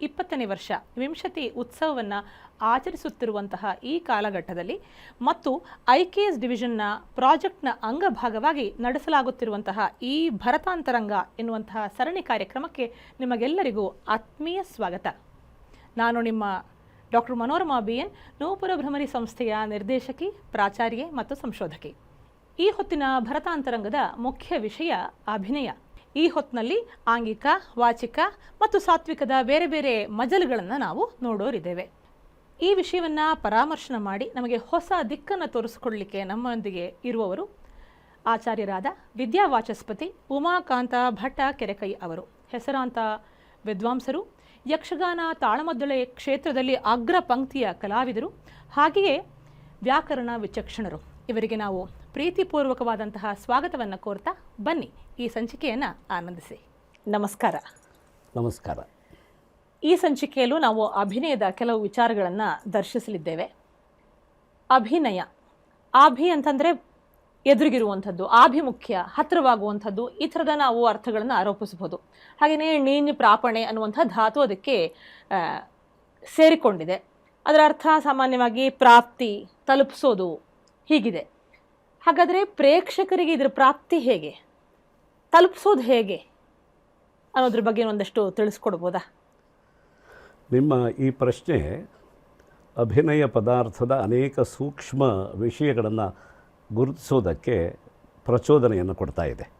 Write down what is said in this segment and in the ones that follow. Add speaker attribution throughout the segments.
Speaker 1: ಇಪ್ಪತ್ತನೇ ವರ್ಷ ವಿಂಶತಿ ಉತ್ಸವವನ್ನು ಆಚರಿಸುತ್ತಿರುವಂತಹ ಈ ಕಾಲಘಟ್ಟದಲ್ಲಿ ಮತ್ತು ಐ ಕೆ ಎಸ್ ಡಿವಿಷನ್ನ ಪ್ರಾಜೆಕ್ಟ್ನ ಅಂಗಭಾಗವಾಗಿ ನಡೆಸಲಾಗುತ್ತಿರುವಂತಹ ಈ ಭರತಾಂತರಂಗ ಎನ್ನುವಂತಹ ಸರಣಿ ಕಾರ್ಯಕ್ರಮಕ್ಕೆ ನಿಮಗೆಲ್ಲರಿಗೂ ಆತ್ಮೀಯ ಸ್ವಾಗತ. ನಾನು ನಿಮ್ಮ doctor Manorama B N Nupura Bhramari ಸಂಸ್ಥೆಯ ನಿರ್ದೇಶಕಿ, ಪ್ರಾಚಾರ್ಯೆ ಮತ್ತು ಸಂಶೋಧಕಿ. ಈ ಹೊತ್ತಿನ ಭರತಾಂತರಂಗದ ಮುಖ್ಯ ವಿಷಯ ಅಭಿನಯ. ಈ ಹೊತ್ತಿನಲ್ಲಿ ಆಂಗಿಕ, ವಾಚಿಕ ಮತ್ತು ಸಾತ್ವಿಕದ ಬೇರೆ ಬೇರೆ ಮಜಲುಗಳನ್ನು ನಾವು ನೋಡೋರಿದ್ದೇವೆ. ಈ ವಿಷಯವನ್ನು ಪರಾಮರ್ಶನ ಮಾಡಿ ನಮಗೆ ಹೊಸ ದಿಕ್ಕನ್ನು ತೋರಿಸಿಕೊಳ್ಳಲಿಕ್ಕೆ ನಮ್ಮೊಂದಿಗೆ ಇರುವವರು ಆಚಾರ್ಯರಾದ ವಿದ್ಯಾವಾಚಸ್ಪತಿ ಉಮಾಕಾಂತ ಭಟ್ಟ ಕೆರೆಕೈ ಅವರು. ಹೆಸರಾಂತ ವಿದ್ವಾಂಸರು, ಯಕ್ಷಗಾನ ತಾಳಮದ್ದಳೆ ಕ್ಷೇತ್ರದಲ್ಲಿ ಅಗ್ರ ಪಂಕ್ತಿಯ ಕಲಾವಿದರು, ಹಾಗೆಯೇ ವ್ಯಾಕರಣ ವಿಚಕ್ಷಣರು. ಇವರಿಗೆ ನಾವು ಪ್ರೀತಿಪೂರ್ವಕವಾದಂತಹ ಸ್ವಾಗತವನ್ನು ಕೋರ್ತಾ ಬನ್ನಿ. ಈ ಸಂಚಿಕೆಯನ್ನು ಆನಂದಿಸಿ. ನಮಸ್ಕಾರ.
Speaker 2: ನಮಸ್ಕಾರ.
Speaker 1: ಈ ಸಂಚಿಕೆಯಲ್ಲೂ ನಾವು ಅಭಿನಯದ ಕೆಲವು ವಿಚಾರಗಳನ್ನು ದರ್ಶಿಸಲಿದ್ದೇವೆ. ಅಭಿನಯ. ಆಭಿ ಅಂತಂದರೆ ಎದುರಿಗಿರುವಂಥದ್ದು ಆಭಿಮುಖ್ಯ ಹತ್ತಿರವಾಗುವಂಥದ್ದು ಈ ಥರದ ನಾವು ಅರ್ಥಗಳನ್ನು ಆರೋಪಿಸಬಹುದು. ಹಾಗೆಯೇ ನೀನ್ ಪ್ರಾಪಣೆ ಅನ್ನುವಂಥ ಧಾತು ಅದಕ್ಕೆ ಸೇರಿಕೊಂಡಿದೆ. ಅದರ ಅರ್ಥ ಸಾಮಾನ್ಯವಾಗಿ ಪ್ರಾಪ್ತಿ ತಲುಪಿಸೋದು ಹೀಗಿದೆ. ಹಾಗಾದರೆ ಪ್ರೇಕ್ಷಕರಿಗೆ ಇದರ ಪ್ರಾಪ್ತಿ ಹೇಗೆ? ತಲುಪಿಸೋದು ಹೇಗೆ? ಅನ್ನೋದ್ರ ಬಗ್ಗೆ ಒಂದಷ್ಟು ತಿಳಿಸ್ಕೊಡ್ಬೋದಾ?
Speaker 2: ನಿಮ್ಮ ಈ ಪ್ರಶ್ನೆ ಅಭಿನಯ ಪದಾರ್ಥದ ಅನೇಕ ಸೂಕ್ಷ್ಮ ವಿಷಯಗಳನ್ನು ಗುರುತಿಸೋದಕ್ಕೆ ಪ್ರಚೋದನೆಯನ್ನು ಕೊಡ್ತಾ ಇದೆ.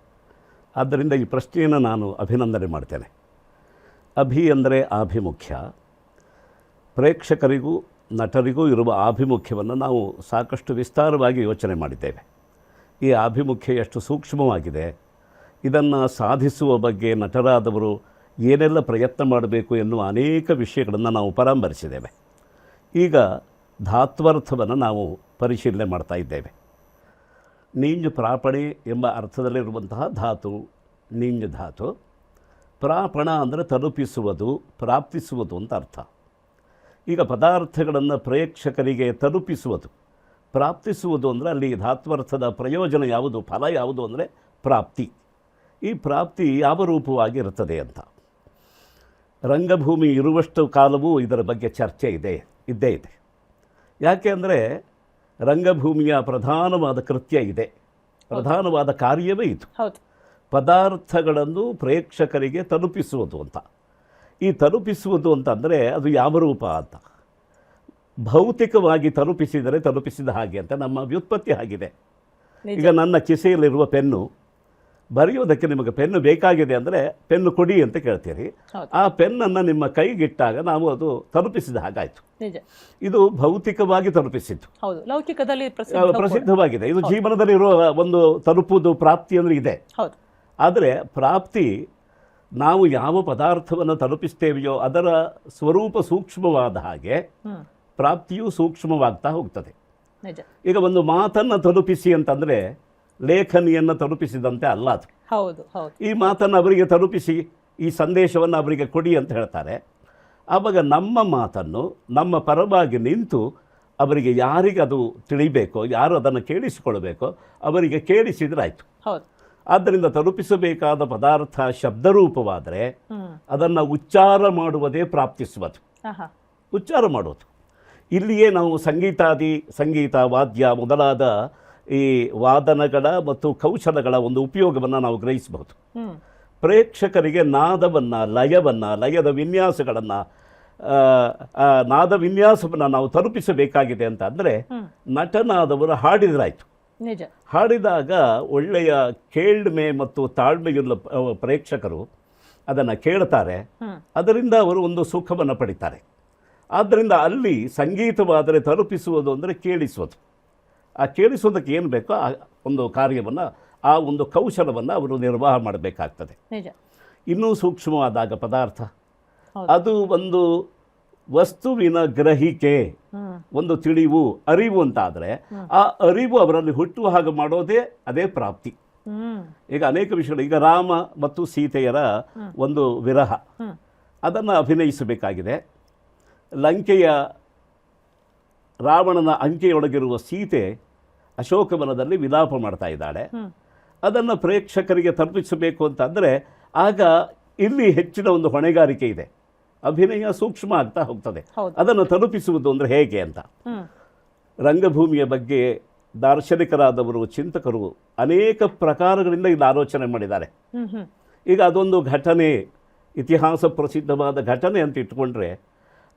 Speaker 2: ಆದ್ದರಿಂದ ಈ ಪ್ರಶ್ನೆಯನ್ನು ನಾನು ಅಭಿನಂದನೆ ಮಾಡ್ತೇನೆ. ಅಭಿ ಅಂದರೆ ಆಭಿಮುಖ್ಯ. ಪ್ರೇಕ್ಷಕರಿಗೂ, ನಟರಿಗೂ ಇರುವ ಆಭಿಮುಖ್ಯವನ್ನು ನಾವು ಸಾಕಷ್ಟು ವಿಸ್ತಾರವಾಗಿ ಯೋಚನೆ ಮಾಡಿದ್ದೇವೆ. ಈ ಆಭಿಮುಖ್ಯ ಎಷ್ಟು ಸೂಕ್ಷ್ಮವಾಗಿದೆ. ಇದನ್ನು ಸಾಧಿಸುವ ಬಗ್ಗೆ ನಟರಾದವರು ಏನೆಲ್ಲ ಪ್ರಯತ್ನ ಮಾಡಬೇಕು ಎನ್ನುವ ಅನೇಕ ವಿಷಯಗಳನ್ನು ನಾವು ಪರಾಮರಿಸಿದ್ದೇವೆ ಈಗ ಧಾತ್ವರ್ಥವನ್ನು ನಾವು ಪರಿಶೀಲನೆ ಮಾಡ್ತಾ ಇದ್ದೇವೆ. ನೀಂಜು ಪ್ರಾಪಣೆ ಎಂಬ ಅರ್ಥದಲ್ಲಿರುವಂತಹ ಧಾತು, ನೀಂಜು ಧಾತು. ಪ್ರಾಪಣ ಅಂದರೆ ತಲುಪಿಸುವುದು, ಪ್ರಾಪ್ತಿಸುವುದು ಅಂತ ಅರ್ಥ. ಈಗ ಪದಾರ್ಥಗಳನ್ನು ಪ್ರೇಕ್ಷಕರಿಗೆ ತಲುಪಿಸುವುದು. ಪ್ರಾಪ್ತಿಸುವುದು ಅಂದರೆ ಅಲ್ಲಿ ಧಾತ್ವರ್ಥದ ಪ್ರಯೋಜನ ಯಾವುದು ಫಲ ಯಾವುದು ಅಂದರೆ ಪ್ರಾಪ್ತಿ. ಈ ಪ್ರಾಪ್ತಿ ಯಾವ ರೂಪವಾಗಿರುತ್ತದೆ ಅಂತ. ರಂಗಭೂಮಿ ಇರುವಷ್ಟು ಕಾಲವೂ ಇದರ ಬಗ್ಗೆ ಚರ್ಚೆ ಇದೆ ಇದ್ದೇ ಇದೆ. ಯಾಕೆ ಅಂದರೆ ರಂಗಭೂಮಿಯ ಪ್ರಧಾನವಾದ ಕೃತ್ಯ ಇದೆ ಪ್ರಧಾನವಾದ ಕಾರ್ಯವೇ ಇದು. ಪದಾರ್ಥಗಳನ್ನು ಪ್ರೇಕ್ಷಕರಿಗೆ ತಲುಪಿಸುವುದು ಅಂತ. ಈ ತಲುಪಿಸುವುದು ಅಂತಂದರೆ ಅದು ಯಾವ ರೂಪ ಅಂತ. ಭೌತಿಕವಾಗಿ ತಲುಪಿಸಿದರೆ ತಲುಪಿಸಿದ ಹಾಗೆ ಅಂತ ನಮ್ಮ ವ್ಯುತ್ಪತ್ತಿ ಆಗಿದೆ. ಈಗ ನನ್ನ ಚಿಸೆಯಲ್ಲಿರುವ ಪೆನ್ನು ಬರೆಯುವುದಕ್ಕೆ ನಿಮಗೆ ಪೆನ್ನು ಬೇಕಾಗಿದೆ ಅಂದರೆ ಪೆನ್ನು ಕೊಡಿ ಅಂತ ಕೇಳ್ತೀರಿ. ಆ ಪೆನ್ನನ್ನು ನಿಮ್ಮ ಕೈಗಿಟ್ಟಾಗ ನಾವು ಅದು ತಲುಪಿಸಿದ ಹಾಗಾಯಿತು. ಇದು ಭೌತಿಕವಾಗಿ ತಲುಪಿಸಿದ್ದು.
Speaker 1: ಲೌಕಿಕದಲ್ಲಿ
Speaker 2: ಪ್ರಸಿದ್ಧವಾಗಿದೆ. ಇದು ಜೀವನದಲ್ಲಿ ಇರುವ ಒಂದು ತಲುಪುವುದು ಪ್ರಾಪ್ತಿ ಅಂದರೆ ಇದೆ. ಆದರೆ ಪ್ರಾಪ್ತಿ ನಾವು ಯಾವ ಪದಾರ್ಥವನ್ನು ತಲುಪಿಸ್ತೇವೆಯೋ ಅದರ ಸ್ವರೂಪ ಸೂಕ್ಷ್ಮವಾದ ಹಾಗೆ ಪ್ರಾಪ್ತಿಯೂ ಸೂಕ್ಷ್ಮವಾಗ್ತಾ ಹೋಗ್ತದೆ. ಈಗ ಒಂದು ಮಾತನ್ನು ತಲುಪಿಸಿ ಅಂತಂದರೆ ಲೇಖನಿಯನ್ನು ತಲುಪಿಸಿದಂತೆ ಅಲ್ಲ ಅದು.
Speaker 1: ಹೌದು
Speaker 2: ಈ ಮಾತನ್ನು ಅವರಿಗೆ ತಲುಪಿಸಿ ಈ ಸಂದೇಶವನ್ನು ಅವರಿಗೆ ಕೊಡಿ ಅಂತ ಹೇಳ್ತಾರೆ. ಆವಾಗ ನಮ್ಮ ಮಾತನ್ನು ನಮ್ಮ ಪರವಾಗಿ ನಿಂತು ಅವರಿಗೆ ಯಾರಿಗೆ ಅದು ತಿಳಿಬೇಕೋ ಯಾರು ಅದನ್ನು ಕೇಳಿಸಿಕೊಳ್ಬೇಕೋ ಅವರಿಗೆ ಕೇಳಿಸಿದ್ರಾಯ್ತು
Speaker 1: ಹೌದು.
Speaker 2: ಆದ್ದರಿಂದ ತಲುಪಿಸಬೇಕಾದ ಪದಾರ್ಥ ಶಬ್ದರೂಪವಾದರೆ ಅದನ್ನು ಉಚ್ಚಾರ ಮಾಡುವುದೇ ಪ್ರಾಪ್ತಿಸುವುದು. ಉಚ್ಚಾರ ಮಾಡೋದು ಇಲ್ಲಿಯೇ ನಾವು ಸಂಗೀತಾದಿ ಸಂಗೀತ ವಾದ್ಯ ಮೊದಲಾದ ಈ ವಾದನಗಳ ಮತ್ತು ಕೌಶಲಗಳ ಒಂದು ಉಪಯೋಗವನ್ನು ನಾವು ಗ್ರಹಿಸಬಹುದು. ಪ್ರೇಕ್ಷಕರಿಗೆ ನಾದವನ್ನು ಲಯವನ್ನು ಲಯದ ವಿನ್ಯಾಸಗಳನ್ನು ನಾದ ವಿನ್ಯಾಸವನ್ನು ನಾವು ತಲುಪಿಸಬೇಕಾಗಿದೆ ಅಂತ ಅಂದರೆ ನಟನಾದವರು ಹಾಡಿದ್ರಾಯ್ತು. ಹಾಡಿದಾಗ ಒಳ್ಳೆಯ ಕೇಳ್ಮೆ ಮತ್ತು ತಾಳ್ಮೆಯುಳ್ಳ ಪ್ರೇಕ್ಷಕರು ಅದನ್ನು ಕೇಳ್ತಾರೆ. ಅದರಿಂದ ಅವರು ಒಂದು ಸುಖವನ್ನು ಪಡಿತಾರೆ. ಆದ್ದರಿಂದ ಅಲ್ಲಿ ಸಂಗೀತವಾದರೆ ತಲುಪಿಸುವುದು ಅಂದರೆ ಕೇಳಿಸುವುದು. ಆ ಕೇಳಿಸೋದಕ್ಕೆ ಏನು ಬೇಕೋ ಆ ಒಂದು ಕಾರ್ಯವನ್ನು ಆ ಒಂದು ಕೌಶಲವನ್ನು ಅವರು ನಿರ್ವಾಹ ಮಾಡಬೇಕಾಗ್ತದೆ. ಇನ್ನೂ ಸೂಕ್ಷ್ಮವಾದಾಗ ಪದಾರ್ಥ. ಅದು ಒಂದು ವಸ್ತುವಿನ ಗ್ರಹಿಕೆ ಒಂದು ತಿಳಿವು ಅರಿವು ಅಂತಾದರೆ ಆ ಅರಿವು ಅವರಲ್ಲಿ ಹುಟ್ಟುವ ಹಾಗೆ ಮಾಡೋದೇ ಅದೇ ಪ್ರಾಪ್ತಿ. ಈಗ ಅನೇಕ ವಿಷಯಗಳು ಈಗ ರಾಮ ಮತ್ತು ಸೀತೆಯರ ಒಂದು ವಿರಹ. ಅದನ್ನು ಅಭಿನಯಿಸಬೇಕಾಗಿದೆ. ಲಂಕೆಯ ರಾವಣನ ಅಂಕೆಯೊಳಗಿರುವ ಸೀತೆ ಅಶೋಕವನದಲ್ಲಿ ವಿಲಾಪ ಮಾಡ್ತಾ ಇದ್ದಾಳೆ. ಅದನ್ನು ಪ್ರೇಕ್ಷಕರಿಗೆ ತಲುಪಿಸಬೇಕು ಅಂತಂದರೆ ಆಗ ಇಲ್ಲಿ ಹೆಚ್ಚಿನ ಒಂದು ಹೊಣೆಗಾರಿಕೆ ಇದೆ. ಅಭಿನಯ ಸೂಕ್ಷ್ಮ ಆಗ್ತಾ ಹೋಗ್ತದೆ. ಅದನ್ನು ತಲುಪಿಸುವುದು ಅಂದರೆ ಹೇಗೆ ಅಂತ. ರಂಗಭೂಮಿಯ ಬಗ್ಗೆ ದಾರ್ಶನಿಕರಾದವರು ಚಿಂತಕರು ಅನೇಕ ಪ್ರಕಾರಗಳಿಂದ ಇಲ್ಲಿ ಆಲೋಚನೆ ಮಾಡಿದ್ದಾರೆ. ಈಗ ಅದೊಂದು ಘಟನೆ ಇತಿಹಾಸ ಪ್ರಸಿದ್ಧವಾದ ಘಟನೆ ಅಂತ ಇಟ್ಕೊಂಡ್ರೆ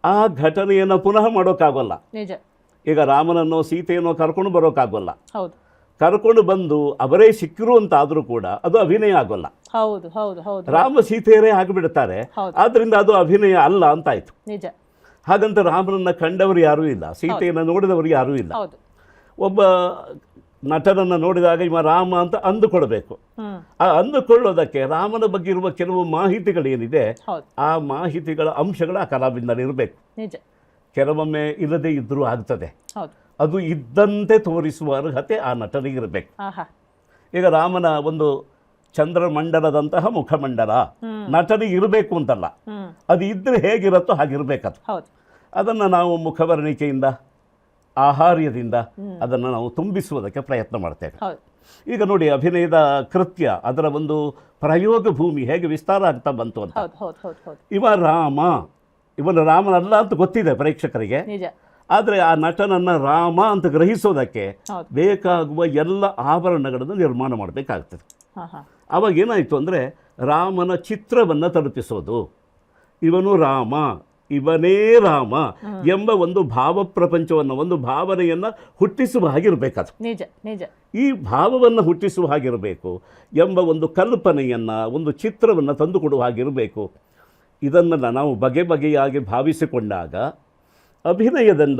Speaker 2: ಆ ಘಟನೆಯನ್ನು ಪುನಃ ಮಾಡೋಕ್ಕಾಗಲ್ಲ.
Speaker 1: ನಿಜ.
Speaker 2: ಈಗ ರಾಮನನ್ನೋ ಸೀತೆಯನ್ನೋ ಕರ್ಕೊಂಡು ಬರೋಕ್ಕಾಗಲ್ಲ.
Speaker 1: ಹೌದು.
Speaker 2: ಕರ್ಕೊಂಡು ಬಂದು ಅವರೇ ಸಿಕ್ಕಿರು ಅಂತ ಆದರೂ ಕೂಡ ಅದು ಅಭಿನಯ ಆಗೋಲ್ಲ.
Speaker 1: ಹೌದು ಹೌದು ಹೌದು.
Speaker 2: ರಾಮ ಸೀತೆಯರೇ ಆಗಿಬಿಡ್ತಾರೆ. ಆದ್ರಿಂದ ಅದು ಅಭಿನಯ ಅಲ್ಲ ಅಂತಾಯ್ತು.
Speaker 1: ನಿಜ.
Speaker 2: ಹಾಗಂತ ರಾಮನನ್ನ ಕಂಡವರು ಯಾರೂ ಇಲ್ಲ. ಸೀತೆಯನ್ನು ನೋಡಿದವರು ಯಾರೂ ಇಲ್ಲ. ಒಬ್ಬ ನಟನನ್ನು ನೋಡಿದಾಗ ಇವ ರಾಮ ಅಂತ ಅಂದುಕೊಳ್ಬೇಕು. ಆ ಅಂದುಕೊಳ್ಳೋದಕ್ಕೆ ರಾಮನ ಬಗ್ಗೆ ಇರುವ ಕೆಲವು ಮಾಹಿತಿಗಳೇನಿದೆ ಆ ಮಾಹಿತಿಗಳ ಅಂಶಗಳು ಆ ಕಲಾವಿದಲ್ಲಿ ಇರಬೇಕು. ಕೆಲವೊಮ್ಮೆ ಇಲ್ಲದೇ ಇದ್ದರೂ ಆಗ್ತದೆ. ಅದು ಇದ್ದಂತೆ ತೋರಿಸುವ ಅರ್ಹತೆ ಆ ನಟನಿಗಿರಬೇಕು ಈಗ ರಾಮನ ಒಂದು ಚಂದ್ರಮಂಡಲದಂತಹ ಮುಖಮಂಡಲ. ನಟನಿಗೆ ಇರಬೇಕು ಅಂತಲ್ಲ. ಅದು ಇದ್ದರೆ ಹೇಗಿರುತ್ತೋ ಹಾಗಿರಬೇಕದು. ಅದನ್ನು ನಾವು ಮುಖವರ್ಣಿಕೆಯಿಂದ ಆಹಾರ್ಯದಿಂದ ಅದನ್ನು ನಾವು ತುಂಬಿಸುವುದಕ್ಕೆ ಪ್ರಯತ್ನ ಮಾಡ್ತೇವೆ. ಈಗ ನೋಡಿ ಅಭಿನಯದ ಕೃತ್ಯ ಅದರ ಒಂದು ಪ್ರಯೋಗ ಭೂಮಿ ಹೇಗೆ ವಿಸ್ತಾರ ಆಗ್ತಾ ಬಂತು ಅಂತ. ಇವ ರಾಮ ಇವನು ರಾಮನಲ್ಲ ಅಂತ ಗೊತ್ತಿದೆ ಪ್ರೇಕ್ಷಕರಿಗೆ. ಆದರೆ ಆ ನಟನನ್ನು ರಾಮ ಅಂತ ಗ್ರಹಿಸೋದಕ್ಕೆ ಬೇಕಾಗುವ ಎಲ್ಲ ಆಭರಣಗಳನ್ನು ನಿರ್ಮಾಣ ಮಾಡಬೇಕಾಗ್ತದೆ.
Speaker 1: ಅವಾಗ
Speaker 2: ಆವಾಗ ಏನಾಯಿತು ಅಂದರೆ ರಾಮನ ಚಿತ್ರವನ್ನು ತಲುಪಿಸೋದು. ಇವನು ರಾಮ ಇವನೇ ರಾಮ ಎಂಬ ಒಂದು ಭಾವ ಪ್ರಪಂಚವನ್ನು ಒಂದು ಭಾವನೆಯನ್ನು ಹುಟ್ಟಿಸುವ ಹಾಗಿರಬೇಕದು.
Speaker 1: ನಿಜ ನಿಜ.
Speaker 2: ಈ ಭಾವವನ್ನು ಹುಟ್ಟಿಸುವ ಹಾಗಿರಬೇಕು ಎಂಬ ಒಂದು ಕಲ್ಪನೆಯನ್ನು ಒಂದು ಚಿತ್ರವನ್ನು ತಂದುಕೊಡುವ ಹಾಗಿರಬೇಕು. ಇದನ್ನೆಲ್ಲ ನಾವು ಬಗೆ ಬಗೆಯಾಗಿ ಭಾವಿಸಿಕೊಂಡಾಗ ಅಭಿನಯದಿಂದ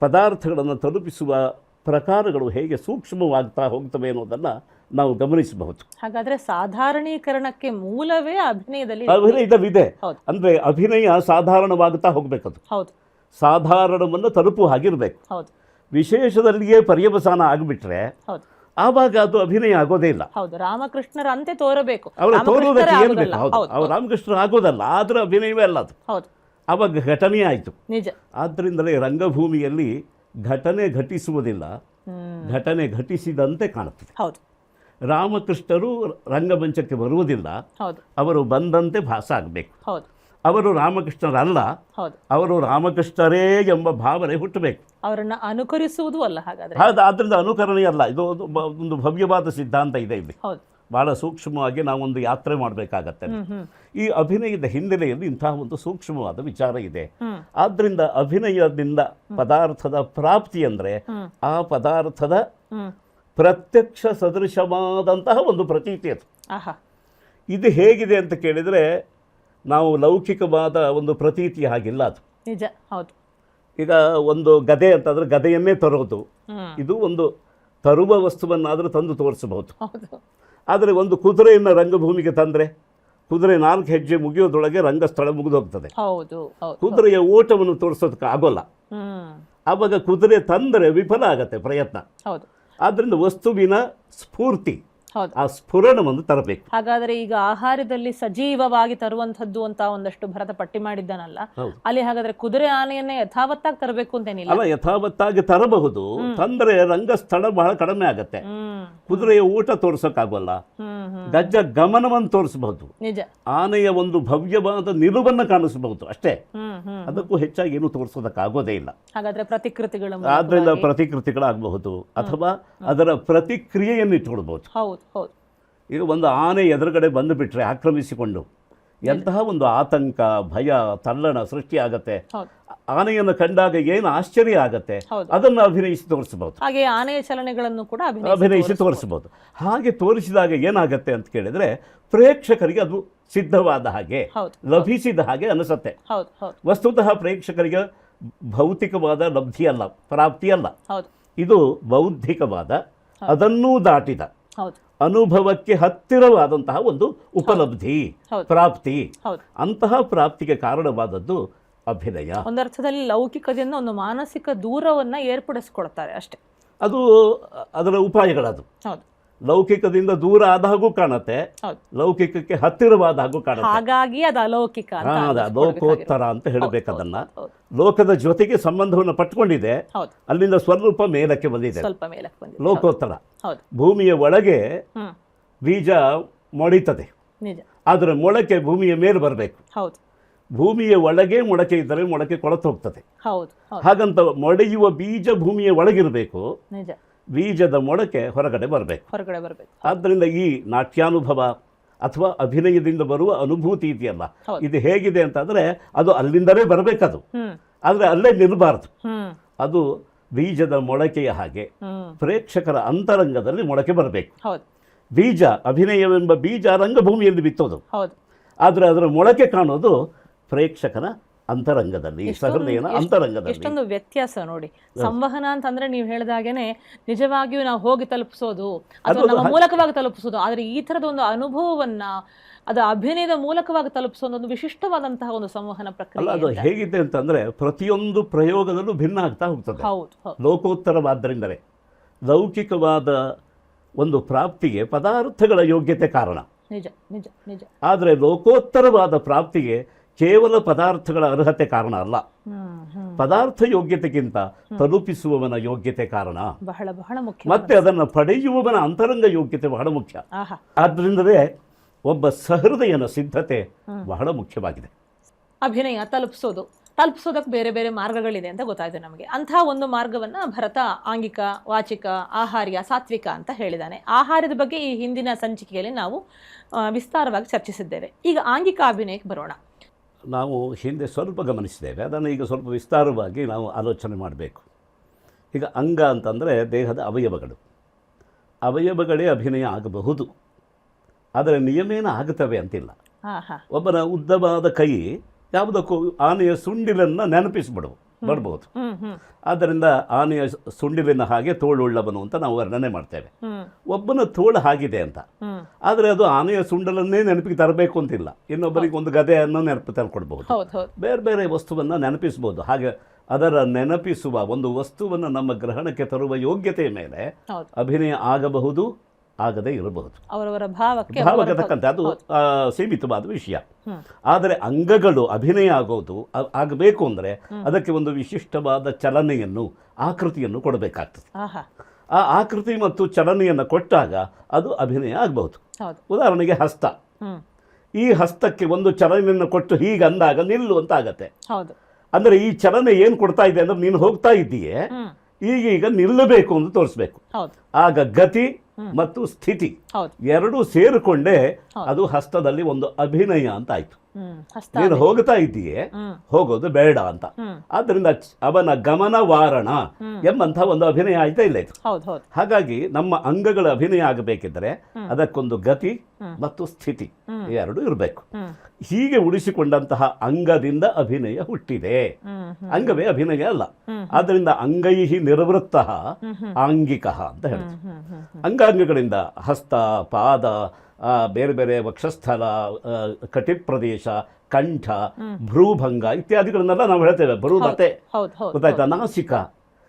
Speaker 2: ಪದಾರ್ಥಗಳನ್ನು ತಲುಪಿಸುವ ಪ್ರಕಾರಗಳು ಹೇಗೆ ಸೂಕ್ಷ್ಮವಾಗ್ತಾ ಹೋಗ್ತವೆ ಅನ್ನೋದನ್ನು ನಾವು ಗಮನಿಸಬಹುದು.
Speaker 1: ಹಾಗಾದ್ರೆ ಸಾಧಾರಣೀಕರಣಕ್ಕೆ ಮೂಲವೇ ಅಭಿನಯದಲ್ಲಿ
Speaker 2: ಅಭಿನಯದಲ್ಲಿದೆ. ಅಂದರೆ ಅಭಿನಯ ಸಾಧಾರಣವಾಗುತ್ತಾ ಹೋಗಬೇಕದು.
Speaker 1: ಹೌದು.
Speaker 2: ಸಾಧಾರಣವನ್ನು ತಲುಪು ಆಗಿರಬೇಕು
Speaker 1: ಹೌದು.
Speaker 2: ವಿಶೇಷದಲ್ಲಿಯೇ ಪರ್ಯವಸಾನ ಆಗಿಬಿಟ್ರೆ
Speaker 1: ಹೌದು.
Speaker 2: ಆವಾಗ ಅದು ಅಭಿನಯ ಆಗೋದೇ ಇಲ್ಲ.
Speaker 1: ಹೌದು. ರಾಮಕೃಷ್ಣರ ಅಂತೆ ತೋರಬೇಕು.
Speaker 2: ಅವರ
Speaker 1: ರಾಮಕೃಷ್ಣರೇ
Speaker 2: ಏನು ಬೇಕು? ಹೌದು. ಅವ್ರು ರಾಮಕೃಷ್ಣ ಆಗೋದಲ್ಲ. ಆದ್ರೂ ಅಭಿನಯವೇ ಅಲ್ಲ ಅದು.
Speaker 1: ಹೌದು.
Speaker 2: ಆವಾಗ ಘಟನೆ ಆಯಿತು.
Speaker 1: ನಿಜ.
Speaker 2: ಆದ್ದರಿಂದಲೇ ರಂಗಭೂಮಿಯಲ್ಲಿ ಘಟನೆ ಘಟಿಸುವುದಿಲ್ಲ. ಘಟನೆ ಘಟಿಸಿದಂತೆ ಕಾಣುತ್ತದೆ.
Speaker 1: ಹೌದು.
Speaker 2: ರಾಮಕೃಷ್ಣರು ರಂಗಮಂಚಕ್ಕೆ ಬರುವುದಿಲ್ಲ. ಅವರು ಬಂದಂತೆ ಭಾಸ ಆಗಬೇಕು.
Speaker 1: ಹೌದು.
Speaker 2: ಅವರು ರಾಮಕೃಷ್ಣರಲ್ಲ. ಅವರು ರಾಮಕೃಷ್ಣರೇ ಎಂಬ ಭಾವನೆ ಹುಟ್ಟಬೇಕು.
Speaker 1: ಅವರನ್ನು ಅನುಕರಿಸುವುದು ಅಲ್ಲ ಹಾಗಾದ್ರೆ.
Speaker 2: ಅದು ಆದ್ದರಿಂದ ಅನುಕರಣೆ ಅಲ್ಲ ಇದು ಒಂದು ಭವ್ಯವಾದ ಸಿದ್ಧಾಂತ ಇದೆ ಇಲ್ಲಿ.
Speaker 1: ಹೌದು.
Speaker 2: ಭಾಳ ಸೂಕ್ಷ್ಮವಾಗಿ ನಾವೊಂದು ಯಾತ್ರೆ ಮಾಡಬೇಕಾಗತ್ತೆ. ಈ ಅಭಿನಯದ ಹಿನ್ನೆಲೆಯಲ್ಲಿ ಇಂತಹ ಒಂದು ಸೂಕ್ಷ್ಮವಾದ ವಿಚಾರ ಇದೆ.
Speaker 1: ಆದ್ರಿಂದ
Speaker 2: ಆದ್ದರಿಂದ ಅಭಿನಯದಿಂದ ಪದಾರ್ಥದ ಪ್ರಾಪ್ತಿ ಅಂದರೆ ಆ ಪದಾರ್ಥದ ಪ್ರತ್ಯಕ್ಷ ಸದೃಶವಾದಂತಹ ಒಂದು ಪ್ರತೀತಿ ಅದು. ಇದು ಹೇಗಿದೆ ಅಂತ ಕೇಳಿದರೆ ನಾವು ಲೌಕಿಕವಾದ ಒಂದು ಪ್ರತೀತಿ ಹಾಗಿಲ್ಲ ಅದು.
Speaker 1: ನಿಜ ಹೌದು.
Speaker 2: ಈಗ ಒಂದು ಗದೆ ಅಂತಂದರೆ ಗದೆಯನ್ನೇ ತರೋದು. ಇದು ಒಂದು ತರುವ ವಸ್ತುವನ್ನಾದರೂ ತಂದು ತೋರಿಸಬಹುದು.
Speaker 1: ಹೌದು.
Speaker 2: ಆದರೆ ಒಂದು ಕುದುರೆಯನ್ನು ರಂಗಭೂಮಿಗೆ ತಂದರೆ ಕುದುರೆ ನಾಲ್ಕು ಹೆಜ್ಜೆ ಮುಗಿಯೋದ್ರೊಳಗೆ ರಂಗಸ್ಥಳ ಮುಗಿದು ಹೋಗ್ತದೆ
Speaker 1: ಹೌದು ಹೌದು.
Speaker 2: ಕುದುರೆಯ ಓಟವನ್ನು ತೋರಿಸೋದಕ್ಕೆ ಆಗೋಲ್ಲ. ಆವಾಗ ಕುದುರೆ ತಂದರೆ ವಿಫಲ ಆಗತ್ತೆ ಪ್ರಯತ್ನ. ಆದ್ದರಿಂದ ವಸ್ತುವಿನ ಸ್ಫೂರ್ತಿ ಆ ಸ್ಫುರಣವನ್ನು ತರಬೇಕು.
Speaker 1: ಹಾಗಾದ್ರೆ ಈಗ ಆಹಾರದಲ್ಲಿ ಸಜೀವವಾಗಿ ತರುವಂತದ್ದು ಅಂತ ಒಂದಷ್ಟು ಭರತ ಪಟ್ಟಿ ಮಾಡಿದ್ದಾನಲ್ಲ. ಅಲ್ಲಿ ಹಾಗಾದ್ರೆ ಕುದುರೆ ಆನೆಯನ್ನೇ ಯಥಾವತ್ತಾಗಿ ತರಬೇಕು ಅಂತೇನಿಲ್ಲ.
Speaker 2: ಅಲ್ಲ ಯಥಾವತ್ತಾಗಿ ತರಬಹುದು ತಂದ್ರೆ ರಂಗಸ್ಥಳ ಬಹಳ ಕಡಿಮೆ ಆಗತ್ತೆ. ಕುದುರೆಯ ಊಟ ತೋರಿಸೋಕ್ಕಾಗೋಲ್ಲ. ಗಜ್ಜ ಗಮನವನ್ನು ತೋರಿಸಬಹುದು.
Speaker 1: ನಿಜ.
Speaker 2: ಆನೆಯ ಒಂದು ಭವ್ಯವಾದ ನಿಲುವನ್ನು ಕಾಣಿಸಬಹುದು ಅಷ್ಟೇ. ಅದಕ್ಕೂ ಹೆಚ್ಚಾಗಿ ಏನು ತೋರಿಸೋದಕ್ಕಾಗೋದೇ ಇಲ್ಲ.
Speaker 1: ಹಾಗಾದ್ರೆ ಪ್ರತಿಕೃತಿಗಳ
Speaker 2: ಆದ್ರಿಂದ ಪ್ರತಿಕೃತಿಗಳಾಗಬಹುದು ಅಥವಾ ಅದರ ಪ್ರತಿಕ್ರಿಯೆಯನ್ನು ಇಟ್ಕೊಳ್ಬಹುದು
Speaker 1: ಹೌದು.
Speaker 2: ಈಗ ಒಂದು ಆನೆ ಎದುರುಗಡೆ ಬಂದು ಬಿಟ್ಟರೆ ಆಕ್ರಮಿಸಿಕೊಂಡು ಎಂತಹ ಒಂದು ಆತಂಕ ಭಯ ತಲ್ಲಣ ಸೃಷ್ಟಿಯಾಗತ್ತೆ ಆನೆಯನ್ನು ಕಂಡಾಗ ಏನು ಆಶ್ಚರ್ಯ ಆಗತ್ತೆ? ಅದನ್ನು ಅಭಿನಯಿಸಿ ತೋರಿಸಬಹುದು
Speaker 1: ಹಾಗೆ ಆನೆಯ ಚಲನೆಗಳನ್ನು ಕೂಡ ಅಭಿನಯಿಸಿ
Speaker 2: ತೋರಿಸಬಹುದು ಹಾಗೆ ತೋರಿಸಿದಾಗ ಏನಾಗತ್ತೆ ಅಂತ ಕೇಳಿದ್ರೆ ಪ್ರೇಕ್ಷಕರಿಗೆ ಅದು ಸಿದ್ಧವಾದ ಹಾಗೆ ಲಭಿಸಿದ ಹಾಗೆ ಅನಿಸುತ್ತೆ. ವಸ್ತುತಃ ಪ್ರೇಕ್ಷಕರಿಗೆ ಭೌತಿಕವಾದ ಲಬ್ಧಿಯಲ್ಲ ಅಲ್ಲ ಪ್ರಾಪ್ತಿ ಅಲ್ಲ
Speaker 1: ಹೌದು.
Speaker 2: ಇದು ಬೌದ್ಧಿಕವಾದ ಅದನ್ನೂ ದಾಟಿದ. ಅನುಭವಕ್ಕೆ ಹತ್ತಿರವಾದಂತಹ ಒಂದು ಉಪಲಬ್ಧಿ ಪ್ರಾಪ್ತಿ. ಅಂತಹ ಪ್ರಾಪ್ತಿಗೆ ಕಾರಣವಾದದ್ದು ಅಭಿನಯ.
Speaker 1: ಒಂದರ್ಥದಲ್ಲಿ ಲೌಕಿಕದಿಂದ ಒಂದು ಮಾನಸಿಕ ದೂರವನ್ನ ಏರ್ಪಡಿಸ್ಕೊಳ್ತಾರೆ ಅಷ್ಟೇ.
Speaker 2: ಅದು ಅದರ ಉಪಾಯಗಳದು.
Speaker 1: ಹೌದು.
Speaker 2: ಲೌಕಿಕದಿಂದ ದೂರ ಆದ ಹಾಗೂ ಕಾಣುತ್ತೆ. ಲೌಕಿಕಕ್ಕೆ ಹತ್ತಿರವಾದ ಹಾಗೂ ಕಾಣುತ್ತೆ.
Speaker 1: ಹಾಗಾಗಿ ಅದು ಅಲೌಕಿಕ
Speaker 2: ಲೋಕೋತ್ತರ ಅಂತ ಹೇಳಬೇಕು ಅದನ್ನ ಲೋಕದ ಜೊತೆಗೆ ಸಂಬಂಧವನ್ನು ಪಟ್ಕೊಂಡಿದೆ. ಅಲ್ಲಿಂದ ಸ್ವರೂಪ ಮೇಲಕ್ಕೆ ಬಂದಿದೆ.
Speaker 1: ಸ್ವಲ್ಪ ಮೇಲಕ್ಕೆ ಬಂದಿದೆ.
Speaker 2: ಲೋಕೋತ್ತರ. ಭೂಮಿಯ ಒಳಗೆ ಬೀಜ ಮೊಳಿತದೆ. ಆದರೆ ಮೊಳಕೆ ಭೂಮಿಯ ಮೇಲೆ ಬರಬೇಕು.
Speaker 1: ಹೌದು.
Speaker 2: ಭೂಮಿಯ ಒಳಗೆ ಮೊಳಕೆ ಇದ್ದರೆ ಮೊಳಕೆ ಕೊಳತು ಹೋಗ್ತದೆ ಹಾಗಂತ ಮೊಡೆಯುವ ಬೀಜ ಭೂಮಿಯ ಒಳಗಿರಬೇಕು.
Speaker 1: ನಿಜ.
Speaker 2: ಬೀಜದ ಮೊಳಕೆ ಹೊರಗಡೆ ಬರಬೇಕು.
Speaker 1: ಹೊರಗಡೆ ಬರಬೇಕು.
Speaker 2: ಆದ್ದರಿಂದ ಈ ನಾಟ್ಯಾನುಭವ ಅಥವಾ ಅಭಿನಯದಿಂದ ಬರುವ ಅನುಭೂತಿ ಇದೆಯಲ್ಲ? ಇದು ಹೇಗಿದೆ ಅಂತಂದರೆ ಅದು ಅಲ್ಲಿಂದಲೇ ಬರಬೇಕದು. ಆದರೆ ಅಲ್ಲೇ ನಿಲ್ಲಬಾರ್ದು ಅದು ಬೀಜದ ಮೊಳಕೆಯ ಹಾಗೆ ಪ್ರೇಕ್ಷಕರ ಅಂತರಂಗದಲ್ಲಿ ಮೊಳಕೆ ಬರಬೇಕು. ಬೀಜ ಅಭಿನಯವೆಂಬ ಬೀಜ ರಂಗಭೂಮಿಯಲ್ಲಿ ಬಿತ್ತೋದು.
Speaker 1: ಹೌದು.
Speaker 2: ಆದರೆ ಅದರ ಮೊಳಕೆ ಕಾಣೋದು ಪ್ರೇಕ್ಷಕನ ಅಂತರಂಗದಲ್ಲಿ ಸಹೃದಯನ ಅಂತರಂಗದಲ್ಲಿ.
Speaker 1: ಎಷ್ಟೊಂದು ವ್ಯತ್ಯಾಸ ನೋಡಿ. ಸಂವಹನ ಅಂತಂದ್ರೆ ನೀವು ಹೇಳಿದಾಗೇನೆ ನಿಜವಾಗಿಯೂ ನಾವು ಹೋಗಿ ತಲುಪಿಸೋದು ಅಥವಾ ನಮ್ಮ ಮೂಲಕವಾಗಿ ತಲುಪಿಸೋದು ಆದ್ರೆ ಈ ತರದ ಒಂದು ಅನುಭವವನ್ನ ಅದು ಅಭಿನಯದ ಮೂಲಕವಾಗಿ ತಲುಪಿಸೋದು ಒಂದು ವಿಶಿಷ್ಟವಾದಂತಹ ಒಂದು ಸಂವಹನ
Speaker 2: ಅಲ್ಲ
Speaker 1: ಪ್ರಕ್ರಿಯೆ
Speaker 2: ಅದು ಹೇಗಿದೆ ಅಂತಂದ್ರೆ ಪ್ರತಿಯೊಂದು ಪ್ರಯೋಗದಲ್ಲೂ ಭಿನ್ನ ಆಗ್ತಾ ಹೋಗ್ತದೆ.
Speaker 1: ಹೌದು.
Speaker 2: ಲೋಕೋತ್ತರವಾದ್ದರಿಂದಲೇ. ಲೌಕಿಕವಾದ ಒಂದು ಪ್ರಾಪ್ತಿಗೆ ಪದಾರ್ಥಗಳ ಯೋಗ್ಯತೆ ಕಾರಣ.
Speaker 1: ನಿಜ ನಿಜ ನಿಜ.
Speaker 2: ಆದರೆ ಲೋಕೋತ್ತರವಾದ ಪ್ರಾಪ್ತಿಗೆ ಕೇವಲ ಪದಾರ್ಥಗಳ ಅರ್ಹತೆ ಕಾರಣ ಅಲ್ಲ. ಪದಾರ್ಥ ಯೋಗ್ಯತೆಗಿಂತ ತಲುಪಿಸುವವನ ಯೋಗ್ಯತೆ ಕಾರಣ.
Speaker 1: ಬಹಳ ಬಹಳ ಮುಖ್ಯ.
Speaker 2: ಮತ್ತೆ ಅದನ್ನು ಪಡೆಯುವವನ ಅಂತರಂಗ ಯೋಗ್ಯತೆ ಬಹಳ ಮುಖ್ಯ.
Speaker 1: ಆಹಾ.
Speaker 2: ಆದ್ದರಿಂದಲೇ ಒಬ್ಬ ಸಹೃದಯನ ಸಿದ್ಧತೆ ಬಹಳ ಮುಖ್ಯವಾಗಿದೆ.
Speaker 1: ಅಭಿನಯ ತಲುಪಿಸೋದು. ತಲುಪಿಸೋದಕ್ಕೆ ಬೇರೆ ಬೇರೆ ಮಾರ್ಗಗಳಿದೆ ಅಂತ ಗೊತ್ತಾಯ್ತು ನಮಗೆ. ಅಂತಹ ಒಂದು ಮಾರ್ಗವನ್ನ ಭರತ ಆಂಗಿಕ ವಾಚಿಕ ಆಹಾರ್ಯ ಸಾತ್ವಿಕ ಅಂತ ಹೇಳಿದಾನೆ. ಆಹಾರದ ಬಗ್ಗೆ ಈ ಹಿಂದಿನ ಸಂಚಿಕೆಯಲ್ಲಿ ನಾವು ವಿಸ್ತಾರವಾಗಿ ಚರ್ಚಿಸಿದ್ದೇವೆ. ಈಗ ಆಂಗಿಕ ಅಭಿನಯಕ್ಕೆ ಬರೋಣ.
Speaker 2: ನಾವು ಹಿಂದೆ ಸ್ವಲ್ಪ ಗಮನಿಸಿದ್ದೇವೆ. ಅದನ್ನು ಈಗ ಸ್ವಲ್ಪ ವಿಸ್ತಾರವಾಗಿ ನಾವು ಆಲೋಚನೆ ಮಾಡಬೇಕು. ಈಗ ಅಂಗ ಅಂತಂದರೆ ದೇಹದ ಅವಯವಗಳು. ಅವಯವಗಳೇ ಅಭಿನಯ ಆಗಬಹುದು. ಆದರೆ ನಿಯಮೇನ ಆಗುತ್ತವೆ ಅಂತಿಲ್ಲ. ಒಬ್ಬನ ಉದ್ದವಾದ ಕೈ ಯಾವುದಕ್ಕೂ ಆನೆಯ ಸುಂಡಿಲನ್ನು ನೆನಪಿಸ್ಬಿಡು ಬರ್ಬೋದು. ಆದ್ದರಿಂದ ಆನೆಯ ಸುಂಡಿಲಿನ ಹಾಗೆ ತೋಳುಳ್ಳವನು ಅಂತ ನಾವು ವರ್ಣನೆ ಮಾಡ್ತೇವೆ. ಒಬ್ಬನ ತೋಳು ಹಾಗಿದೆ ಅಂತ. ಆದರೆ ಅದು ಆನೆಯ ಸುಂಡಲನ್ನೇ ನೆನಪಿಗೆ ತರಬೇಕು ಅಂತಿಲ್ಲ. ಇನ್ನೊಬ್ಬರಿಗೆ ಒಂದು ಗದೆಯನ್ನು ನೆನಪು ತಂದ್ಕೊಡ್ಬಹುದು
Speaker 1: ಹೌದು ಹೌದು.
Speaker 2: ಬೇರೆ ಬೇರೆ ವಸ್ತುವನ್ನು ನೆನಪಿಸ್ಬೋದು. ಹಾಗೆ ಅದರ ನೆನಪಿಸುವ ಒಂದು ವಸ್ತುವನ್ನು ನಮ್ಮ ಗ್ರಹಣಕ್ಕೆ ತರುವ ಯೋಗ್ಯತೆಯ ಮೇಲೆ ಅಭಿನಯ ಆಗಬಹುದು. ಆಗದೇ ಇರಬಹುದು.
Speaker 1: ಅವರವರ ಭಾವಕ್ಕೆ
Speaker 2: ಭಾವಕ್ಕೆ ತಕ್ಕಂತೆ ಅದು ಸೀಮಿತವಾದ ವಿಷಯ. ಆದರೆ ಅಂಗಗಳು ಅಭಿನಯ ಆಗೋದು ಆಗಬೇಕು ಅಂದರೆ ಅದಕ್ಕೆ ಒಂದು ವಿಶಿಷ್ಟವಾದ ಚಲನೆಯನ್ನು ಆಕೃತಿಯನ್ನು ಕೊಡಬೇಕಾಗ್ತದೆ. ಆ ಆಕೃತಿ ಮತ್ತು ಚಲನೆಯನ್ನು ಕೊಟ್ಟಾಗ ಅದು ಅಭಿನಯ ಆಗಬಹುದು.
Speaker 1: ಹೌದು.
Speaker 2: ಉದಾಹರಣೆಗೆ ಹಸ್ತ. ಈ ಹಸ್ತಕ್ಕೆ ಒಂದು ಚಲನೆಯನ್ನು ಕೊಟ್ಟು ಹೀಗೆ ಅಂದಾಗ ನಿಲ್ಲು ಅಂತ ಆಗತ್ತೆ ಅಂದರೆ ಈ ಚಲನೆ ಏನು ಕೊಡ್ತಾ ಇದೆ ಅಂದ್ರೆ ನೀನು ಹೋಗ್ತಾ ಇದ್ದೀಯೇ
Speaker 1: ಈಗೀಗ
Speaker 2: ಈಗ ಈಗ ನಿಲ್ಲಬೇಕು ಅಂತ ತೋರಿಸ್ಬೇಕು. ಆಗ ಗತಿ ಮತ್ತು ಸ್ಥಿತಿ ಎರಡೂ ಸೇರಿಕೊಂಡೇ ಅದು ಹಸ್ತದಲ್ಲಿ ಒಂದು ಅಭಿನಯ ಅಂತ ಆಯ್ತು. ನೀನು ಹೋಗ್ತಾ ಇದ್ದೀಯೇ? ಹೋಗೋದು ಬೇಡ ಅಂತ. ಆದ್ರಿಂದ ಅವನ ಗಮನ ವಾರಣ ಎಂಬಂತ ಒಂದು ಅಭಿನಯ ಆಯ್ತಾ ಇಲ್ಲ ಇದು? ಹಾಗಾಗಿ ನಮ್ಮ ಅಂಗಗಳ ಅಭಿನಯ ಆಗಬೇಕಿದ್ರೆ ಅದಕ್ಕೊಂದು ಗತಿ ಮತ್ತು ಸ್ಥಿತಿ ಎರಡು ಇರಬೇಕು. ಹೀಗೆ ಉಳಿಸಿಕೊಂಡಂತಹ ಅಂಗದಿಂದ ಅಭಿನಯ ಹುಟ್ಟಿದೆ. ಅಂಗವೇ ಅಭಿನಯ ಅಲ್ಲ.
Speaker 1: ಆದ್ರಿಂದ
Speaker 2: ಆದ್ದರಿಂದ ಅಂಗೈಹಿ ನಿರ್ವೃತ್ತ ಆಂಗಿಕ ಅಂತ
Speaker 1: ಹ್ಮ್ ಹ್ಮ್
Speaker 2: ಅಂಗಾಂಗಗಳಿಂದ ಹಸ್ತ ಪಾದ ಬೇರೆ ಬೇರೆ ವಕ್ಷಸ್ಥಲ ಕಟಿ ಪ್ರದೇಶ ಕಂಠ ಭ್ರೂಭಂಗ ಇತ್ಯಾದಿಗಳನ್ನೆಲ್ಲ ನಾವು ಹೇಳ್ತೇವೆ.
Speaker 1: ಹೌದು ಹೌದು
Speaker 2: ಗೊತ್ತಾಯ್ತಾ? ನಾಸಿಕ.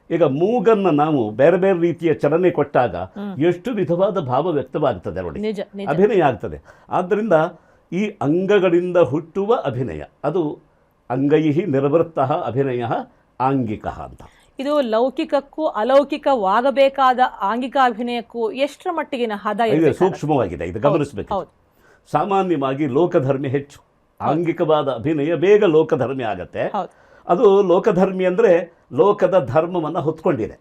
Speaker 2: ಈಗ ಮೂಗನ್ನ ನಾವು ಬೇರೆ ಬೇರೆ ರೀತಿಯ ಚಲನೆ ಕೊಟ್ಟಾಗ ಎಷ್ಟು ವಿಧವಾದ ಭಾವ ವ್ಯಕ್ತವಾಗ್ತದೆ ನೋಡಿ. ಅಭಿನಯ ಆಗ್ತದೆ. ಆದ್ದರಿಂದ ಈ ಅಂಗಗಳಿಂದ ಹುಟ್ಟುವ ಅಭಿನಯ ಅದು ಅಂಗೈಹಿ ನಿರ್ವೃತ್ತ ಅಭಿನಯ ಆಂಗಿಕ ಅಂತ.
Speaker 1: ಇದು ಲೌಕಿಕಕ್ಕೂ ಅಲೌಕಿಕವಾಗಬೇಕಾದ ಆಂಗಿಕ ಅಭಿನಯಕ್ಕೂ ಎಷ್ಟರ ಮಟ್ಟಿಗಿನ ಹದ
Speaker 2: ಇದೆ ಸೂಕ್ಷ್ಮವಾಗಿದೆ ಇದು ಗಮನಿಸಬೇಕು ಸಾಮಾನ್ಯವಾಗಿ ಲೋಕಧರ್ಮಿ ಹೆಚ್ಚು. ಆಂಗಿಕವಾದ ಅಭಿನಯ ಬೇಗ ಲೋಕಧರ್ಮಿ ಆಗತ್ತೆ. ಅದು ಲೋಕಧರ್ಮಿ ಅಂದರೆ ಲೋಕದ ಧರ್ಮವನ್ನು ಹೊತ್ಕೊಂಡಿದೆ.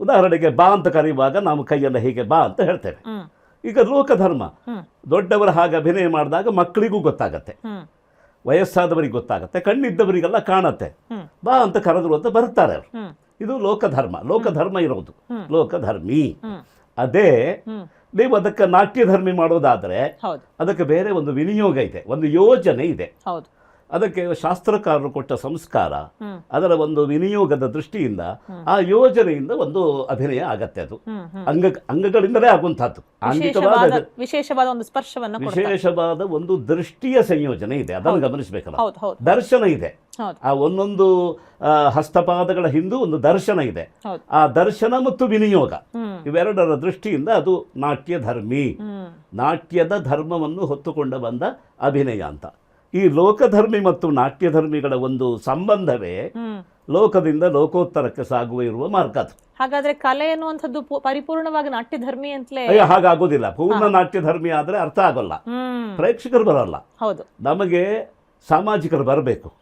Speaker 2: ಉದಾಹರಣೆಗೆ ಬಾ ಅಂತ ಕರೆಯುವಾಗ ನಾವು ಕೈಯೆಲ್ಲ ಹೀಗೆ ಬಾ ಅಂತ ಹೇಳ್ತೇವೆ. ಈಗ ಲೋಕಧರ್ಮ. ದೊಡ್ಡವರ ಹಾಗೆ ಅಭಿನಯ ಮಾಡಿದಾಗ ಮಕ್ಕಳಿಗೂ ಗೊತ್ತಾಗತ್ತೆ. ವಯಸ್ಸಾದವರಿಗೆ ಗೊತ್ತಾಗುತ್ತೆ ಕಣ್ಣಿದ್ದವರಿಗೆಲ್ಲ ಕಾಣತ್ತೆ. ಬಾ ಅಂತ ಕರೆದ್ರು ಅಂತ ಬರ್ತಾರೆ ಅವರು. ಇದು ಲೋಕಧರ್ಮ ಲೋಕಧರ್ಮ ಇರೋದು. ಲೋಕಧರ್ಮಿ. ಅದೇ ನೀವು ಅದಕ್ಕೆ ನಾಟ್ಯಧರ್ಮಿ ಮಾಡೋದಾದರೆ ಅದಕ್ಕೆ ಬೇರೆ ಒಂದು ವಿನಿಯೋಗ ಇದೆ ಒಂದು ಯೋಜನೆ ಇದೆ.
Speaker 1: ಹೌದು.
Speaker 2: ಅದಕ್ಕೆ ಶಾಸ್ತ್ರಕಾರರು ಕೊಟ್ಟ ಸಂಸ್ಕಾರ ಅದರ ಒಂದು ವಿನಿಯೋಗದ ದೃಷ್ಟಿಯಿಂದ ಆ ಯೋಜನೆಯಿಂದ ಒಂದು ಅಭಿನಯ ಆಗತ್ತೆ ಅದು. ಅಂಗ ಅಂಗಗಳಿಂದಲೇ ಆಗುವಂತಹದ್ದು ಆಂಗಿಕವಾದ
Speaker 1: ವಿಶೇಷವಾದ ಒಂದು ಸ್ಪರ್ಶವನ್ನ
Speaker 2: ವಿಶೇಷವಾದ ಒಂದು ದೃಷ್ಟಿಯ ಸಂಯೋಜನೆ ಇದೆ. ಅದನ್ನು ಗಮನಿಸಬೇಕಲ್ಲ. ದರ್ಶನ ಇದೆ. ಆ ಒಂದೊಂದು ಹಸ್ತಪಾದಗಳ ಹಿಂದೂ ಒಂದು ದರ್ಶನ ಇದೆ. ಆ ದರ್ಶನ ಮತ್ತು ವಿನಿಯೋಗ ಇವೆರಡರ ದೃಷ್ಟಿಯಿಂದ ಅದು ನಾಟ್ಯ ಧರ್ಮಿ ನಾಟ್ಯದ ಧರ್ಮವನ್ನು ಹೊತ್ತುಕೊಂಡು ಬಂದ ಅಭಿನಯ ಅಂತ. ಈ ಲೋಕಧರ್ಮಿ ಮತ್ತು ನಾಟ್ಯಧರ್ಮಿಗಳ ಒಂದು ಸಂಬಂಧವೇ ಲೋಕದಿಂದ ಲೋಕೋತ್ತರಕ್ಕೆ ಸಾಗುವ ಇರುವ ಮಾರ್ಗ ಅದು
Speaker 1: ಹಾಗಾದ್ರೆ ಕಲೆ ಎನ್ನುವಂಥದ್ದು ಪರಿಪೂರ್ಣವಾಗಿ ನಾಟ್ಯ ಧರ್ಮಿ ಅಂತಲೇ
Speaker 2: ಅಯ್ಯೋ ಹಾಗಾಗೋದಿಲ್ಲ. ಪೂರ್ಣ ನಾಟ್ಯಧರ್ಮಿ ಆದರೆ ಅರ್ಥ ಆಗೋಲ್ಲ. ಪ್ರೇಕ್ಷಕರು ಬರಲ್ಲ.
Speaker 1: ಹೌದು.
Speaker 2: ನಮಗೆ ಸಾಮಾಜಿಕರು ಬರಬೇಕು.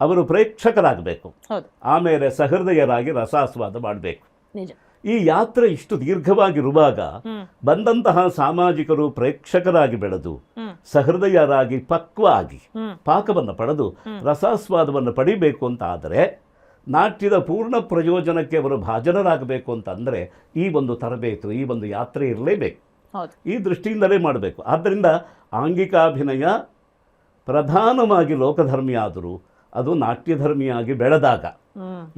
Speaker 2: ಅವರು ಪ್ರೇಕ್ಷಕರಾಗಬೇಕು. ಆಮೇಲೆ ಸಹೃದಯರಾಗಿ ರಸಾಸ್ವಾದ ಮಾಡಬೇಕು.
Speaker 1: ನಿಜ.
Speaker 2: ಈ ಯಾತ್ರೆ ಇಷ್ಟು ದೀರ್ಘವಾಗಿರುವಾಗ ಬಂದಂತಹ ಸಾಮಾಜಿಕರು ಪ್ರೇಕ್ಷಕರಾಗಿ ಬೆಳೆದು ಸಹೃದಯರಾಗಿ ಪಕ್ವ ಆಗಿ ಪಾಕವನ್ನು ಪಡೆದು ರಸಾಸ್ವಾದವನ್ನು ಪಡಿಬೇಕು ಅಂತ ಆದರೆ ನಾಟ್ಯದ ಪೂರ್ಣ ಪ್ರಯೋಜನಕ್ಕೆ ಅವರು ಭಾಜನರಾಗಬೇಕು ಅಂತಂದರೆ ಈ ಒಂದು ತರಬೇತು ಈ ಒಂದು ಯಾತ್ರೆ ಇರಲೇಬೇಕು. ಈ ದೃಷ್ಟಿಯಿಂದಲೇ ಮಾಡಬೇಕು. ಆದ್ದರಿಂದ ಆಂಗಿಕಾಭಿನಯ ಪ್ರಧಾನವಾಗಿ ಲೋಕಧರ್ಮಿಯಾದರೂ ಅದು ನಾಟ್ಯಧರ್ಮಿಯಾಗಿ ಬೆಳೆದಾಗ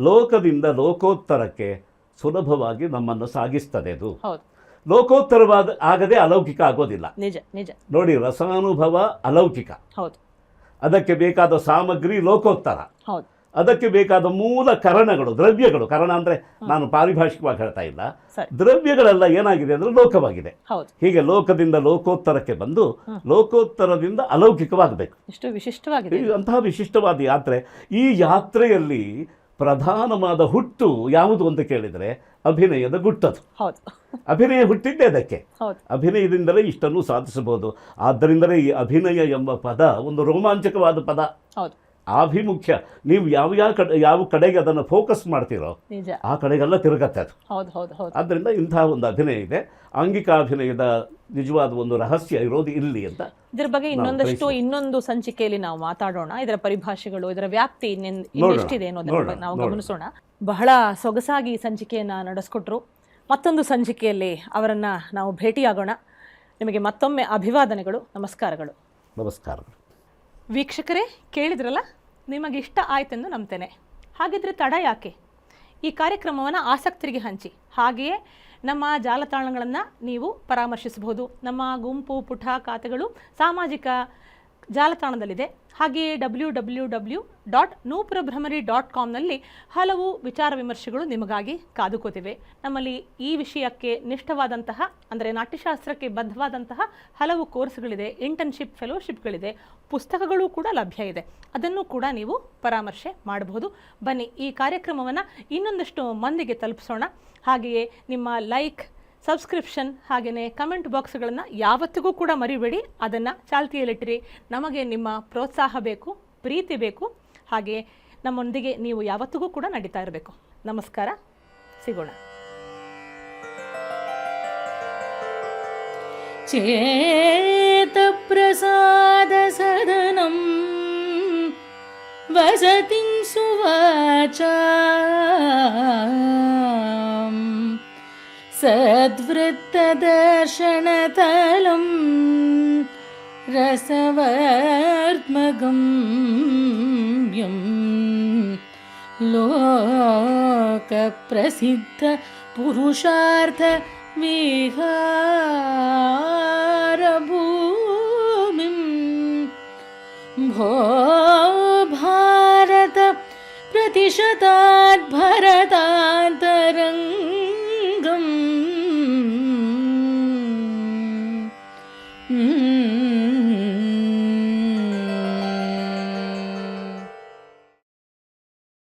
Speaker 2: ಲೋಕದಿಂದ ಲೋಕೋತ್ತರಕ್ಕೆ ಸುಲಭವಾಗಿ ನಮ್ಮನ್ನು ಸಾಗಿಸ್ತದೆ ಅದು. ಲೋಕೋತ್ತರವಾದ ಆಗದೆ ಅಲೌಕಿಕ ಆಗೋದಿಲ್ಲ.
Speaker 1: ನಿಜ ನಿಜ.
Speaker 2: ನೋಡಿ ರಸಾನುಭವ ಅಲೌಕಿಕ.
Speaker 1: ಹೌದು.
Speaker 2: ಅದಕ್ಕೆ ಬೇಕಾದ ಸಾಮಗ್ರಿ ಲೋಕೋತ್ತರ.
Speaker 1: ಹೌದು.
Speaker 2: ಅದಕ್ಕೆ ಬೇಕಾದ ಮೂಲ ಕರಣಗಳು ದ್ರವ್ಯಗಳು. ಕರಣ ಅಂದರೆ ನಾನು ಪಾರಿಭಾಷಿಕವಾಗಿ ಹೇಳ್ತಾ ಇಲ್ಲ. ದ್ರವ್ಯಗಳೆಲ್ಲ ಏನಾಗಿದೆ ಅಂದ್ರೆ ಲೋಕವಾಗಿದೆ. ಹೀಗೆ ಲೋಕದಿಂದ ಲೋಕೋತ್ತರಕ್ಕೆ ಬಂದು ಲೋಕೋತ್ತರದಿಂದ ಅಲೌಕಿಕವಾಗಬೇಕು.
Speaker 1: ಇಷ್ಟು ವಿಶಿಷ್ಟವಾಗಿದೆ.
Speaker 2: ಇದು ಅಂತಹ ವಿಶಿಷ್ಟವಾದ ಯಾತ್ರೆ ಈ ಯಾತ್ರೆಯಲ್ಲಿ ಪ್ರಧಾನವಾದ ಹುಟ್ಟು ಯಾವುದು ಅಂತ ಕೇಳಿದರೆ ಅಭಿನಯದ ಗುಟ್ಟದು.
Speaker 1: ಹೌದು.
Speaker 2: ಅಭಿನಯ ಹುಟ್ಟಿದ್ದೇ ಅದಕ್ಕೆ. ಅಭಿನಯದಿಂದಲೇ ಇಷ್ಟನ್ನು ಸಾಧಿಸಬಹುದು. ಆದ್ದರಿಂದಲೇ ಈ ಅಭಿನಯ ಎಂಬ ಪದ ಒಂದು ರೋಮಾಂಚಕವಾದ ಪದ.
Speaker 1: ಹೌದು.
Speaker 2: ಆಭಿಮುಖ್ಯ ನೀವು ಯಾವ ಯಾವ ಕಡೆ ಯಾವ ಕಡೆಗೆ ಅದನ್ನು ಫೋಕಸ್ ಮಾಡ್ತೀರೋ ಆ ಕಡೆಗೆಲ್ಲ ತಿರುಗತ್ತೆ ಅದು.
Speaker 1: ಹೌದು ಹೌದು ಹೌದು.
Speaker 2: ಆದ್ದರಿಂದ ಇಂತಹ ಒಂದು ಅಭಿನಯ ಇದೆ. ಆಂಗಿಕಾಭಿನಯದ ನಿಜವಾದ ಒಂದು ರಹಸ್ಯ ಇರೋದು ಇಲ್ಲಿ ಅಂತ
Speaker 1: ಇದ್ರ ಬಗ್ಗೆ ಇನ್ನೊಂದಷ್ಟು ಇನ್ನೊಂದು ಸಂಚಿಕೆಯಲ್ಲಿ ನಾವು ಮಾತಾಡೋಣ. ಇದರ ಪರಿಭಾಷೆಗಳು ಇದರ ವ್ಯಾಪ್ತಿ ಇನ್ನೆಷ್ಟಿದೆ ಅನ್ನೋದನ್ನ ನಾವು ಗಮನಿಸೋಣ. ಬಹಳ ಸೊಗಸಾಗಿ ಈ ಸಂಚಿಕೆಯನ್ನ ನಡೆಸ್ಕೊಟ್ರು. ಮತ್ತೊಂದು ಸಂಚಿಕೆಯಲ್ಲಿ ಅವರನ್ನ ನಾವು ಭೇಟಿಯಾಗೋಣ. ನಿಮಗೆ ಮತ್ತೊಮ್ಮೆ ಅಭಿವಾದನೆಗಳು ನಮಸ್ಕಾರಗಳು.
Speaker 2: ನಮಸ್ಕಾರಗಳು
Speaker 1: ವೀಕ್ಷಕರೇ, ಕೇಳಿದ್ರಲ್ಲ? ನಿಮಗೆ ಇಷ್ಟ ಆಯ್ತೆಂದು ನಂಬ್ತೇನೆ. ಹಾಗಿದ್ರೆ ತಡ ಯಾಕೆ? ಈ ಕಾರ್ಯಕ್ರಮವನ್ನು ಆಸಕ್ತರಿಗೆ ಹಂಚಿ. ಹಾಗೆಯೇ ನಮ್ಮ ಜಾಲತಾಣಗಳನ್ನು ನೀವು ಪರಾಮರ್ಶಿಸಬಹುದು. ನಮ್ಮ ಗುಂಪು, ಪುಟ, ಖಾತೆಗಳು, ಸಾಮಾಜಿಕ ಜಾಲತಾಣದಲ್ಲಿದೆ. ಹಾಗೆಯೇ W W W dot Nupura Bhramari dot ಕಾಮ್ನಲ್ಲಿ ಹಲವು ವಿಚಾರ ವಿಮರ್ಶೆಗಳು ನಿಮಗಾಗಿ ಕಾದುಕೋತಿವೆ. ನಮ್ಮಲ್ಲಿ ಈ ವಿಷಯಕ್ಕೆ ನಿಷ್ಠವಾದಂತಹ, ಅಂದರೆ ನಾಟ್ಯಶಾಸ್ತ್ರಕ್ಕೆ ಬದ್ಧವಾದಂತಹ ಹಲವು ಕೋರ್ಸ್ಗಳಿದೆ ಇಂಟರ್ನ್ಶಿಪ್ ಫೆಲೋಶಿಪ್ಗಳಿದೆ ಪುಸ್ತಕಗಳು ಕೂಡ ಲಭ್ಯ ಇದೆ. ಅದನ್ನು ಕೂಡ ನೀವು ಪರಾಮರ್ಶೆ ಮಾಡಬಹುದು. ಬನ್ನಿ, ಈ ಕಾರ್ಯಕ್ರಮವನ್ನು ಇನ್ನೊಂದಷ್ಟು ಮಂದಿಗೆ ತಲುಪಿಸೋಣ. ಹಾಗೆಯೇ ನಿಮ್ಮ ಲೈಕ್ ಸಬ್ಸ್ಕ್ರಿಪ್ಷನ್ ಹಾಗೆಯೇ ಕಮೆಂಟ್ ಬಾಕ್ಸ್ಗಳನ್ನು ಯಾವತ್ತಿಗೂ ಕೂಡ ಮರಿಬೇಡಿ ಅದನ್ನು ಚಾಲ್ತಿಯಲ್ಲಿಟ್ಟಿರಿ ನಮಗೆ ನಿಮ್ಮ ಪ್ರೋತ್ಸಾಹ ಬೇಕು ಪ್ರೀತಿ ಬೇಕು ಹಾಗೆಯೇ ನಮ್ಮೊಂದಿಗೆ ನೀವು ಯಾವತ್ತಿಗೂ ಕೂಡ ನಡೀತಾ ಇರಬೇಕು ನಮಸ್ಕಾರ ಸಿಗೋಣ
Speaker 3: चेतप्रसादसदनं वसतिं सुवाचा सद्वृत्तदर्शनतलं रसवर्त्मग लोकप्रसिद्ध पुरुषार्थ भो भारत प्रतिशतात् भरतान्त